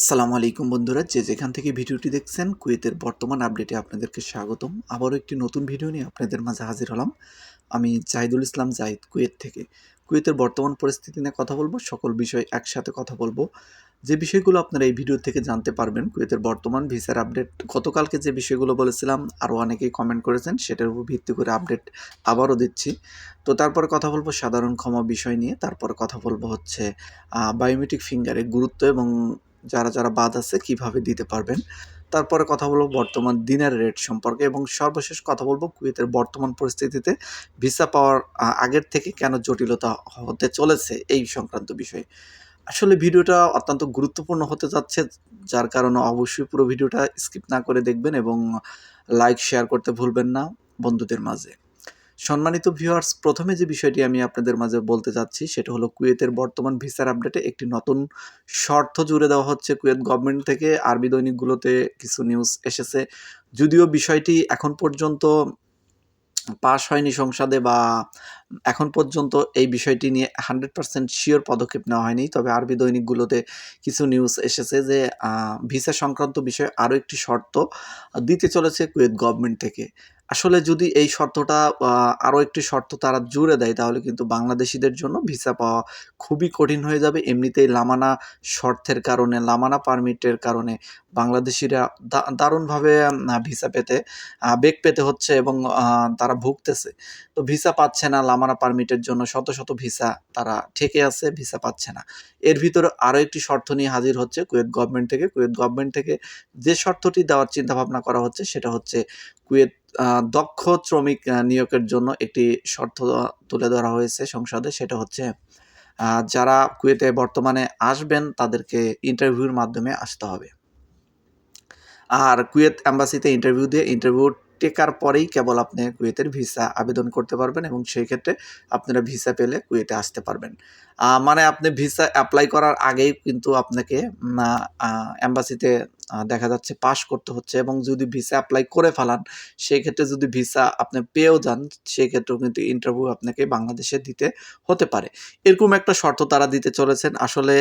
আসসালামু আলাইকুম বন্ধুরা, যে যেখান থেকে ভিডিওটি দেখছেন, কুয়েতের বর্তমান আপডেটে আপনাদেরকে স্বাগতম। আবারও একটি নতুন ভিডিও নিয়ে আপনাদের মাঝে হাজির হলাম। আমি জাহিদুল ইসলাম, জাহিদ কুয়েত থেকে। কুয়েতের বর্তমান পরিস্থিতি নিয়ে কথা বলব, সকল বিষয় একসাথে কথা বলব। যে বিষয়গুলো আপনারা এই ভিডিও থেকে জানতে পারবেন, কুয়েতের বর্তমান ভিসার আপডেট। গতকালকে যে বিষয়গুলো বলেছিলাম, আরও অনেকেই কমেন্ট করেছেন, সেটার উপর ভিত্তি করে আপডেট আবারও দিচ্ছি। তো তারপরে কথা বলব সাধারণ ক্ষমা বিষয় নিয়ে, তারপর কথা বলব হচ্ছে বায়োমেট্রিক ফিঙ্গারের গুরুত্ব এবং যারা যারা বাদ আছে কীভাবে দিতে পারবেন। তারপরে কথা বলব বর্তমান দিনের রেট সম্পর্কে এবং সর্বশেষ কথা বলব কুয়েতের বর্তমান পরিস্থিতিতে ভিসা পাওয়ার আগের থেকে কেন জটিলতা হতে চলেছে এই সংক্রান্ত বিষয়ে। আসলে ভিডিওটা অত্যন্ত গুরুত্বপূর্ণ হতে যাচ্ছে, যার কারণে অবশ্যই পুরো ভিডিওটা স্কিপ না করে দেখবেন এবং লাইক শেয়ার করতে ভুলবেন না বন্ধুদের মাঝে। সম্মানিত ভিউয়ার্স প্রথমে যে বিষয়টি আমি আপনাদের মাঝে বলতে চাচ্ছি, সেটা হলো কুয়েতের বর্তমান ভিসার আপডেটে একটি নতুন শর্ত জুড়ে দেওয়া হচ্ছে কুয়েত গভর্নমেন্ট থেকে। আরবি দৈনিকগুলোতে কিছু নিউজ এসেছে। যদিও বিষয়টি এখন পর্যন্ত পাশ হয়নি সংসদে বা এখন পর্যন্ত এই বিষয়টি নিয়ে হান্ড্রেড পার্সেন্ট শিওর পদক্ষেপ নেওয়া হয়নি। তবে আরবি দৈনিকগুলোতে কিছু নিউজ এসেছে যে ভিসা সংক্রান্ত বিষয়ে আরও একটি শর্ত দিতে চলেছে কুয়েত গভর্নমেন্ট থেকে। আসলে যদি এই শর্তটা আরও একটি শর্ত তারা জুড়ে দেয়, তাহলে কিন্তু বাংলাদেশিদের জন্য ভিসা পাওয়া খুবই কঠিন হয়ে যাবে। এমনিতেই লামানা শর্তের কারণে, লামানা পারমিটের কারণে বাংলাদেশিরা দারুণভাবে ভিসা পেতে বেগ পেতে হচ্ছে এবং তারা ভুগতেছে। তো ভিসা পাচ্ছে না, লামানা পারমিটের জন্য শত শত ভিসা তারা ঠেকে আছে, ভিসা পাচ্ছে না। এর ভিতরে আরও একটি শর্ত নিয়ে হাজির হচ্ছে কুয়েত গভর্নমেন্ট থেকে। কুয়েত গভর্নমেন্ট থেকে যে শর্তটি দেওয়ার চিন্তা ভাবনা করা হচ্ছে, সেটা হচ্ছে কুয়েত দক্ষ শ্রমিক নিয়োগের জন্য একটি শর্ত তুলে ধরা হয়েছে সংসদে। সেটা হচ্ছে যারা কুয়েতে বর্তমানে আসবেন, তাদেরকে ইন্টারভিউর মাধ্যমে আসতে হবে। আর কুয়েত অ্যাম্বাসিতে ইন্টারভিউ দিয়ে ইন্টারভিউ টেকার পরেই কেবল আপনি কুয়েতের ভিসা আবেদন করতে পারবেন এবং সেই ক্ষেত্রে আপনারা ভিসা পেলে কুয়েতে আসতে পারবেন। মানে আপনি ভিসা অ্যাপ্লাই করার আগেই কিন্তু আপনাকে অ্যাম্বাসিতে দেখা যাচ্ছে পাস করতে হচ্ছে এবং যদি ভিসা অ্যাপ্লাই করে ফেলান, সেক্ষেত্রে যদি ভিসা আপনি পেয়েও যান সেই ক্ষেত্রেও কিন্তু ইন্টারভিউ আপনাকে বাংলাদেশে দিতে হতে পারে। এরকম একটা শর্ত তারা দিতে চলেছেন। আসলে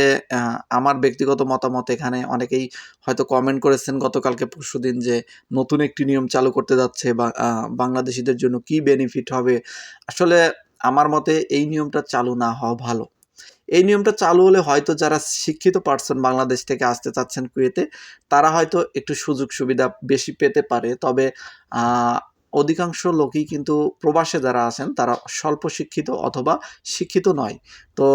আমার ব্যক্তিগত মতামত এখানে অনেকেই হয়তো কমেন্ট করেছেন গতকালকে পরশুদিন যে নতুন একটি নিয়ম চালু করতে যাচ্ছে বা বাংলাদেশিদের জন্য কি বেনিফিট হবে। আসলে, আমার মতে এই নিয়মটা চালু না হওয়া ভালো। এই নিয়মটা চালু হলে হয়তো যারা শিক্ষিত পার্সন বাংলাদেশ থেকে আসতে চাচ্ছেন কুয়েতে, তারা হয়তো একটু সুযোগ সুবিধা বেশি পেতে পারে। তবে অধিকাংশ লোকই কিন্তু প্রবাসে যারা আছেন, তারা স্বল্প শিক্ষিত অথবা শিক্ষিত নয়। তো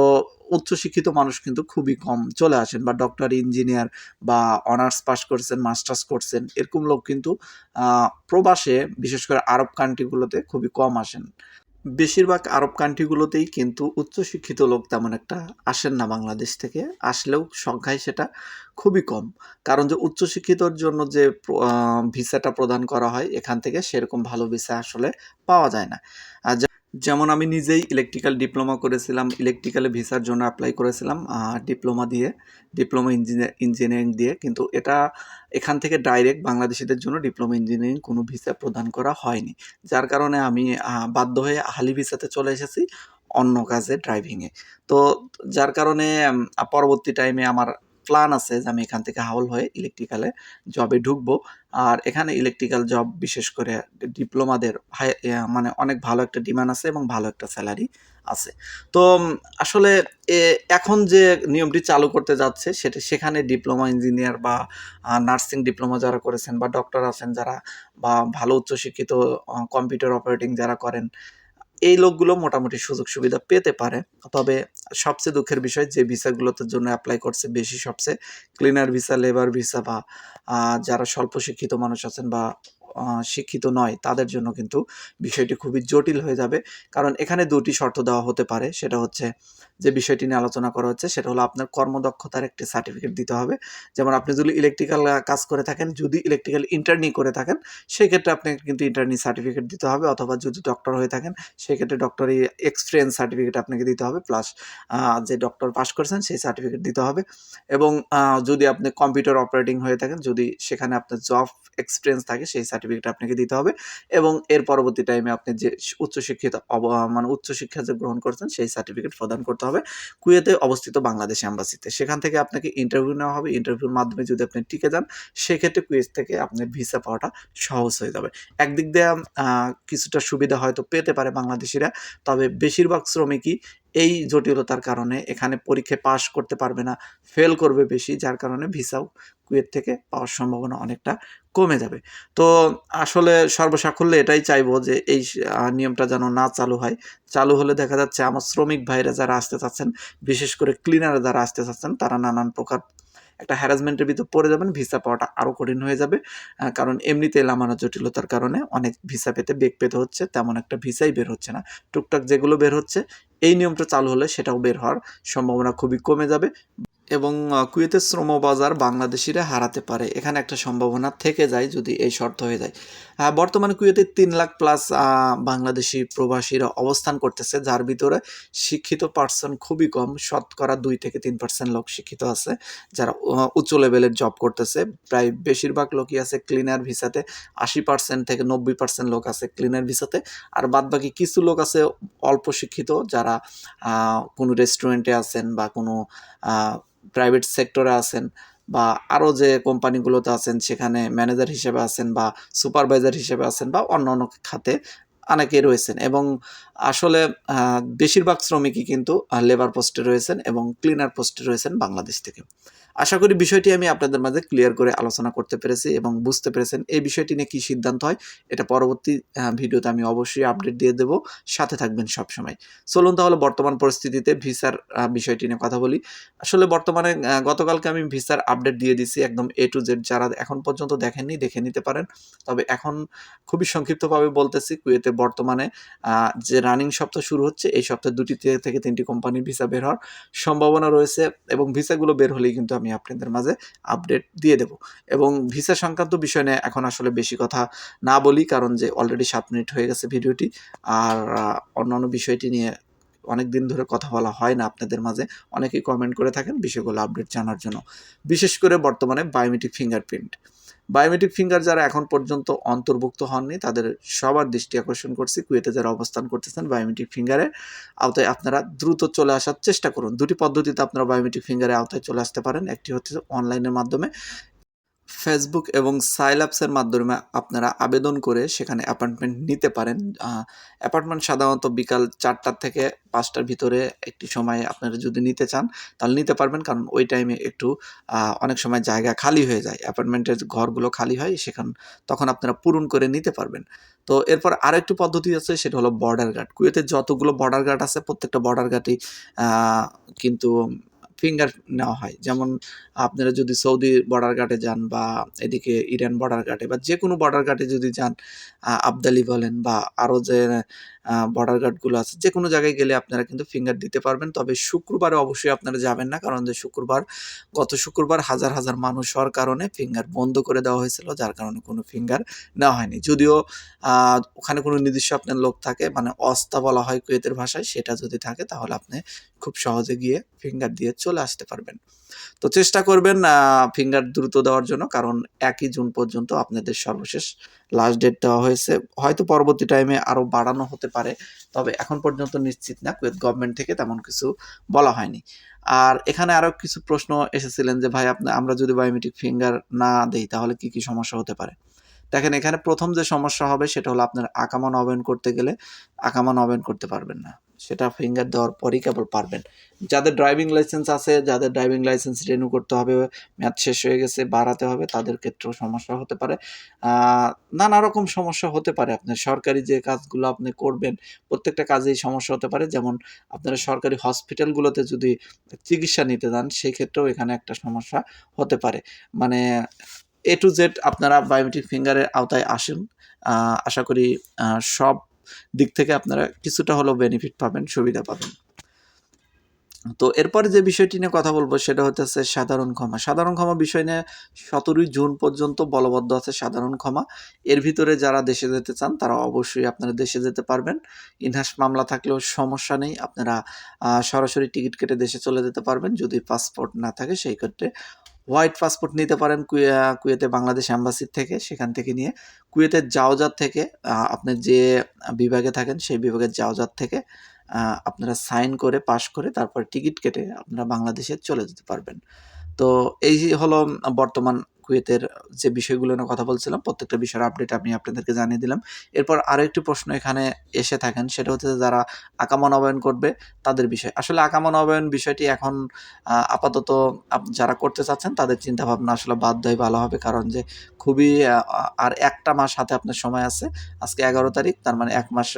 উচ্চ শিক্ষিত মানুষ কিন্তু খুবই কম চলে আসেন বা ডক্টর ইঞ্জিনিয়ার বা অনার্স পাস করছেন মাস্টার্স করছেন, এরকম লোক কিন্তু প্রবাসে, বিশেষ করে আরব কান্ট্রিগুলোতে খুবই কম আসেন। বেশিরভাগ আরব কান্ট্রিগুলোতেই কিন্তু উচ্চশিক্ষিত লোক তেমন একটা আসেন না বাংলাদেশ থেকে। আসলেও সংখ্যায় সেটা খুবই কম। কারণ যে উচ্চশিক্ষিতর জন্য যে ভিসাটা প্রদান করা হয়, এখান থেকে সেরকম ভালো ভিসা আসলে পাওয়া যায় না। আর যেমন আমি নিজেই ইলেকট্রিক্যাল ডিপ্লোমা করেছিলাম ইলেকট্রিক্যালে ভিসার জন্য অ্যাপ্লাই করেছিলাম ডিপ্লোমা দিয়ে ডিপ্লোমা ইঞ্জিনিয়ার ইঞ্জিনিয়ারিং দিয়ে। কিন্তু এটা এখান থেকে ডাইরেক্ট বাংলাদেশিদের জন্য ডিপ্লোমা ইঞ্জিনিয়ারিং কোনো ভিসা প্রদান করা হয়নি। যার কারণে আমি বাধ্য হয়ে হালি ভিসাতে চলে এসেছি অন্য কাজে ড্রাইভিংয়ে তো যার কারণে পরবর্তী টাইমে আমার প্ল্যান আছে যে আমি এখান থেকে হাউল হয়ে ইলেকট্রিক্যালে জবে ঢুকবো। আর এখানে ইলেকট্রিক্যাল জব বিশেষ করে ডিপ্লোমাদের মানে অনেক ভালো একটা ডিমান্ড আছে এবং ভালো একটা স্যালারি আছে। তো আসলে এখন যে নিয়মটি চালু করতে যাচ্ছে, সেটা, সেখানে ডিপ্লোমা ইঞ্জিনিয়ার বা নার্সিং ডিপ্লোমা যারা করেছেন বা ডক্টর আছেন যারা, বা ভালো উচ্চশিক্ষিত কম্পিউটার অপারেটিং যারা করেন এই লোকগুলো মোটামুটি সুযোগ সুবিধা পেতে পারে। তবে সবচেয়ে দুঃখের বিষয় যে ভিসাগুলোতে জন্য অ্যাপ্লাই করছে বেশি সবচেয়ে ক্লিনার ভিসা লেবার ভিসা বা যারা স্বল্প শিক্ষিত মানুষ আছেন বা শিক্ষিত নয়, তাদের জন্য কিন্তু বিষয়টি খুবই জটিল হয়ে যাবে। কারণ এখানে দুটি শর্ত দেওয়া হতে পারে, সেটা হচ্ছে যে বিষয়টি নিয়ে আলোচনা করা হচ্ছে, সেটা হলো আপনার কর্মদক্ষতার একটি সার্টিফিকেট দিতে হবে। যেমন আপনি যদি ইলেকট্রিক্যাল কাজ করে থাকেন, যদি ইলেকট্রিক্যাল ইন্টার্নি করে থাকেন, সেক্ষেত্রে আপনাকে কিন্তু ইন্টার্নি সার্টিফিকেট দিতে হবে, অথবা যদি ডক্টর হয়ে থাকেন, সেক্ষেত্রে ডক্টরি এক্সপিরিয়েন্স সার্টিফিকেট আপনাকে দিতে হবে প্লাস যে ডক্টর পাস করেছেন, সেই সার্টিফিকেট দিতে হবে। এবং যদি আপনি কম্পিউটার অপারেটিং হয়ে থাকেন, যদি সেখানে আপনার জব এক্সপিরিয়েন্স থাকে, সেই সার্টিফিকেট সার্টিফিকেট আপনাকে দিতে হবে এবং এর পরবর্তী টাইমে আপনি যে উচ্চশিক্ষিত মানে উচ্চশিক্ষা যে গ্রহণ করছেন, সেই সার্টিফিকেট প্রদান করতে হবে কুয়েতে অবস্থিত বাংলাদেশ অ্যাম্বাসিতে সেখান থেকে আপনাকে ইন্টারভিউ নেওয়া হবে। ইন্টারভিউর মাধ্যমে যদি আপনি টিকে যান, সেক্ষেত্রে কুয়েত থেকে আপনার ভিসা পাওয়াটা সহজ হয়ে যাবে। একদিক দিয়ে কিছুটা সুবিধা হয়তো পেতে পারে বাংলাদেশিরা, তবে বেশিরভাগ শ্রমিকই এই জটিলতার কারণে এখানে পরীক্ষায় পাশ করতে পারবে না ফেল করবে বেশি, যার কারণে ভিসাও কুয়েত থেকে পাওয়ার সম্ভাবনা অনেকটা কমে যাবে। তো আসলে সর্বসাকুল্যে এটাই চাইব যে এই নিয়মটা যেন না চালু হয়। চালু হলে দেখা যাচ্ছে আমার শ্রমিক ভাইরা যারা আসতে চাচ্ছেন, বিশেষ করে ক্লিনার যারা আসতে চাচ্ছেন, তারা নানান প্রকার একটা হ্যারাসমেন্টের ভিতর পড়ে যাবেন ভিসা পাওয়াটা আরও কঠিন হয়ে যাবে। কারণ এমনিতে লামানো জটিলতার কারণে অনেক ভিসা পেতে বেগ পেতে হচ্ছে, তেমন একটা ভিসাই বের হচ্ছে না। টুকটাক যেগুলো বের হচ্ছে, এই নিয়মটা চালু হলে সেটাও বের হওয়ার সম্ভাবনা খুবই কমে যাবে। এবং কুয়েতের শ্রম বাজার বাংলাদেশিরা হারাতে পারে। এখানে একটা সম্ভাবনা থেকে যায় যদি এই শর্ত হয়ে যায়। আহ, বর্তমানে কুয়েতে তিন লাখ প্লাস বাংলাদেশি প্রবাসীরা অবস্থান করতেছে যার ভিতরে শিক্ষিত পার্সন খুবই কম। শতকরা দুই থেকে তিন পার্সেন্ট লোক শিক্ষিত আছে যারা উচ্চ লেভেলের জব করতেছে। প্রায় বেশিরভাগ লোকই আছে ক্লিনার ভিসাতে আশি পার্সেন্ট থেকে নব্বই পার্সেন্ট লোক আছে ক্লিনার ভিসাতে আর বাদবাকি কিছু লোক আছে অল্প শিক্ষিত যারা কোনো রেস্টুরেন্টে আছেন বা কোনো প্রাইভেট সেক্টরে আছেন বা আরও যে কোম্পানিগুলোতে আছেন, সেখানে ম্যানেজার হিসেবে আছেন বা সুপারভাইজার হিসেবে আছেন বা অন্য অন্য খাতে অনেকে রয়েছেন এবং আসলে বেশিরভাগ শ্রমিকই কিন্তু লেবার পোস্টে রয়েছেন এবং ক্লিনার পোস্টে রয়েছেন বাংলাদেশ থেকে। আশা করি বিষয়টি আমি আপনাদের মাঝে ক্লিয়ার করে আলোচনা করতে পেরেছি এবং বুঝতে পেরেছেন এই বিষয়টি নিয়ে কী সিদ্ধান্ত হয়। এটা পরবর্তী ভিডিওতে আমি অবশ্যই আপডেট দিয়ে দেবো। সাথে থাকবেন সবসময়। চলুন তাহলে বর্তমান পরিস্থিতিতে ভিসার বিষয়টি নিয়ে কথা বলি। আসলে বর্তমানে গতকালকে আমি ভিসার আপডেট দিয়ে দিছি একদম এ টু জেড যারা এখন পর্যন্ত দেখেননি, দেখে নিতে পারেন। তবে এখন খুবই সংক্ষিপ্তভাবে বলতেছি, কুয়েতে বর্তমানে যে রানিং সপ্তাহ শুরু হচ্ছে, এই সপ্তাহে দুটি থেকে- তিনটি কোম্পানির ভিসা বের হওয়ার সম্ভাবনা রয়েছে এবং ভিসাগুলো বের হলেই কিন্তু আমি আপনাদের মাঝে আপডেট দিয়ে দেব। এবং ভিসা সংক্রান্ত বিষয় নিয়ে এখন আসলে বেশি কথা না বলি, কারণ যে অলরেডি সাত মিনিট হয়ে গেছে ভিডিওটি আর অন্যান্য বিষয়টি নিয়ে অনেক দিন ধরে কথা বলা হয় না আপনাদের মাঝে, অনেকেই কমেন্ট করে থাকেন বিষয়গুলো আপডেট জানার জন্য। বিশেষ করে বর্তমানে বায়োমেট্রিক ফিঙ্গারপ্রিন্ট বায়োমেট্রিক ফিঙ্গার যারা এখন পর্যন্ত অন্তর্ভুক্ত হননি, তাদের সবার দৃষ্টি আকর্ষণ করছি, কুয়েতে যারা অবস্থান করতেছেন বায়োমেট্রিক ফিঙ্গারের আওতায় আপনারা দ্রুত চলে আসার চেষ্টা করুন। দুটি পদ্ধতিতে আপনারা বায়োমেট্রিক ফিঙ্গারের আওতায় চলে আসতে পারেন। একটি হচ্ছে অনলাইনের মাধ্যমে ফেসবুক এবং সাইলাপসের মাধ্যমে আপনারা আবেদন করে সেখানে অ্যাপার্টমেন্ট নিতে পারেন। অ্যাপার্টমেন্ট সাধারণত বিকাল চারটার থেকে পাঁচটার ভিতরে একটি সময়ে আপনারা যদি নিতে চান, তাহলে নিতে পারবেন। কারণ ওই টাইমে একটু অনেক সময় জায়গা খালি হয়ে যায়। অ্যাপার্টমেন্টের ঘরগুলো খালি হয়, সেখান, তখন আপনারা পূরণ করে নিতে পারবেন। তো এরপর আরেকটি পদ্ধতি আছে, সেটা হলো বর্ডার গার্ড কুয়েতে যতগুলো বর্ডার গার্ড আছে, প্রত্যেকটা বর্ডার গার্ডই কিন্তু ফিঙ্গার নেওয়া হয়। যেমন আপনারা যদি সৌদি বর্ডার গার্ডে যান বা এদিকে ইরান বর্ডার গার্ডে বা যে কোনো বর্ডার গার্ডে যদি যান আবদালি বলেন বা আরও যে বর্ডার গার্ডগুলো আছে যে কোনো জায়গায় গেলে আপনারা কিন্তু ফিঙ্গার দিতে পারবেন। তবে শুক্রবারে অবশ্যই আপনারা যাবেন না, কারণ যে শুক্রবার, গত শুক্রবার হাজার হাজার মানুষ হওয়ার কারণে ফিঙ্গার বন্ধ করে দেওয়া হয়েছিল, যার কারণে কোনো ফিঙ্গার নেওয়া হয়নি। যদিও ওখানে কোনো নির্দিষ্ট আপনার লোক থাকে মানে অস্তা বলা হয় কুয়েতের ভাষায়, সেটা যদি থাকে তাহলে আপনি খুব সহজে গিয়ে ফিঙ্গার দিয়ে চলে আসতে পারবেন। তো চেষ্টা করবেন ফিঙ্গার দ্রুত দেওয়ার জন্য, কারণ একই জুন পর্যন্ত আপনাদের সর্বশেষ লাস্ট ডেট দেওয়া হয়েছে। হয়তো পরবর্তী টাইমে আরও বাড়ানো হতে পারে, তবে এখন পর্যন্ত নিশ্চিত না কুয়েত গভর্নমেন্ট থেকে তেমন কিছু বলা হয়নি। আর এখানে আরও কিছু প্রশ্ন এসেছিলেন যে, ভাই, আপনি, আমরা যদি বায়োমেট্রিক ফিঙ্গার না দিই, তাহলে কি কি সমস্যা হতে পারে? দেখেন, এখানে প্রথম যে সমস্যা হবে, সেটা হলো আপনার আকামা নবায়ন করতে গেলে আকামা নবায়ন করতে পারবেন না। সেটা ফিঙ্গার দেওয়ার পরই কেবল পারবেন। যাদের ড্রাইভিং লাইসেন্স আছে, যাদের ড্রাইভিং লাইসেন্স রিনিউ করতে হবে মেয়াদ শেষ হয়ে গেছে, বাড়াতে হবে, তাদের ক্ষেত্রেও সমস্যা হতে পারে। নানা রকম সমস্যা হতে পারে আপনার। সরকারি যে কাজগুলো আপনি করবেন, প্রত্যেকটা কাজেই সমস্যা হতে পারে। যেমন আপনারা সরকারি হসপিটালগুলোতে যদি চিকিৎসা নিতে যান সেই ক্ষেত্রেও এখানে একটা সমস্যা হতে পারে। মানে এ টু জেড আপনারা বায়োমেট্রিক ফিঙ্গারের আওতায় আসেন। আশা করি সব দিক থেকে আপনারা কিছুটা হলেও বেনিফিট পাবেন, সুবিধা পাবেন। তো এরপরে যে বিষয়টি নিয়ে কথা বলব সেটা হচ্ছে সাধারণ ক্ষমা। সাধারণ ক্ষমা বিষয় নিয়ে সতেরোই জুন পর্যন্ত বলবদ্ধ আছে সাধারণ ক্ষমা। এর ভিতরে যারা দেশে যেতে চান, তারা অবশ্যই আপনারা দেশে যেতে পারবেন। ইনহাস মামলা থাকলেও সমস্যা নেই, আপনারা সরাসরি টিকিট কেটে দেশে চলে যেতে পারবেন। যদি পাসপোর্ট না থাকে, সেই ক্ষেত্রে হোয়াইট পাসপোর্ট নিতে পারেন কুয়ে কুয়েতে বাংলাদেশ অ্যাম্বাসির থেকে, সেখান থেকে নিয়ে। কুয়েতের জাওজার থেকে আপনার যে বিভাগে থাকেন সেই বিভাগের জাওজার থেকে আপনারা সাইন করে পাশ করে তারপর টিকিট কেটে আপনারা বাংলাদেশে চলে যেতে পারবেন। তো এই হলো বর্তমান কুয়েতের যে বিষয়গুলো নিয়ে কথা বলছিলাম, প্রত্যেকটা বিষয়ের আপডেট আমি আপনাদেরকে জানিয়ে দিলাম। এরপর আরও একটি প্রশ্ন এখানে এসে থাকেন, সেটা হচ্ছে যারা আকামা নবায়ন করবে তাদের বিষয়। আসলে আকামা নবায়ন বিষয়টি এখন আপাতত আপ- যারা করতে চাচ্ছেন তাদের চিন্তা ভাবনা আসলে বাদ দেয় ভালো হবে। কারণ যে খুবই আর একটা মাস হাতে আপনার সময় আছে, আজকে এগারো তারিখ, তার মানে এক মাস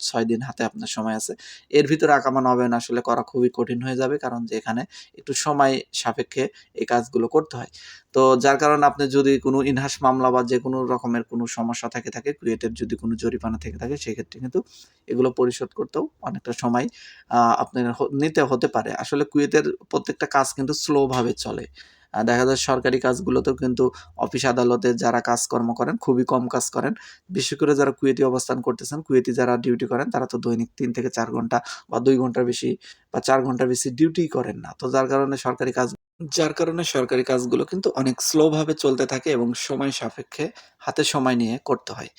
ছয় দিন হাতে আপনার সময় আছে। এর ভিতরে আকামা নবায়ন আসলে করা খুবই কঠিন হয়ে যাবে, কারণ যে এখানে একটু সময় সাপেক্ষে এই কাজগুলো করতে হয়। তো যার কারণে আপনি যদি কোনো ইনহাস মামলা বা যে কোনো রকমের কোনো সমস্যা থেকে থাকে কুয়েটের যদি কোনো জরিমানা থেকে থাকে, সেক্ষেত্রে কিন্তু এগুলো পরিশোধ করতেও অনেকটা সময় আপনার নিতে হতে পারে। আসলে কুয়েতের প্রত্যেকটা কাজ কিন্তু স্লোভাবে চলে। দেখা যায় সরকারি কাজগুলোতেও কিন্তু অফিস আদালতে যারা কাজকর্ম করেন, খুবই কম কাজ করেন। বিশেষ করে যারা কুয়েতি অবস্থান করতেছেন কুয়েতি যারা ডিউটি করেন, তারা তো দৈনিক তিন থেকে চার ঘণ্টা বা দুই ঘণ্টার বেশি বা চার ঘণ্টার বেশি ডিউটি করেন না। তো যার কারণে সরকারি কাজ যার কারণে সরকারি কাজগুলো কিন্তু অনেক স্লোভাবে চলতে থাকে এবং সময় সাপেক্ষে হাতে সময় নিয়ে করতে হয়।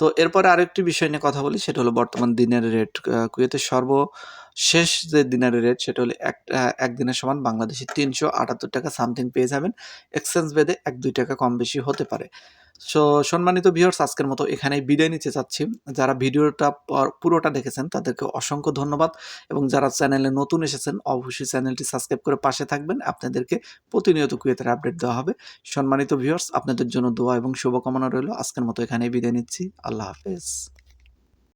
তো এরপরে আরেকটি বিষয় নিয়ে কথা বলি, সেটা হলো বর্তমান দিনের রেট। কুয়েতের সর্বশেষ যে দিনের রেট সেটা হলো এক দিনের সমান বাংলাদেশি তিনশো আটাত্তর টাকা সামথিং পেয়ে যাবেন। এক্সচেঞ্জ বেদে এক, দুই টাকা কম বেশি হতে পারে। সো সম্মানিত ভিউয়ার্স আজকের মতো এখানেই বিদায় নিতে চাচ্ছি। যারা ভিডিওটা পর- পুরোটা দেখেছেন, তাদেরকে অসংখ্য ধন্যবাদ এবং যারা চ্যানেলে নতুন এসেছেন, অবশ্যই চ্যানেলটি সাবস্ক্রাইব করে পাশে থাকবেন। আপনাদেরকে প্রতিনিয়ত কুয়েতের আপডেট দেওয়া হবে। সম্মানিত ভিউয়ার্স আপনাদের জন্য দোয়া এবং শুভকামনা রইল। আজকের মতো এখানেই বিদায় নিচ্ছি। আল্লাহ হাফেজ।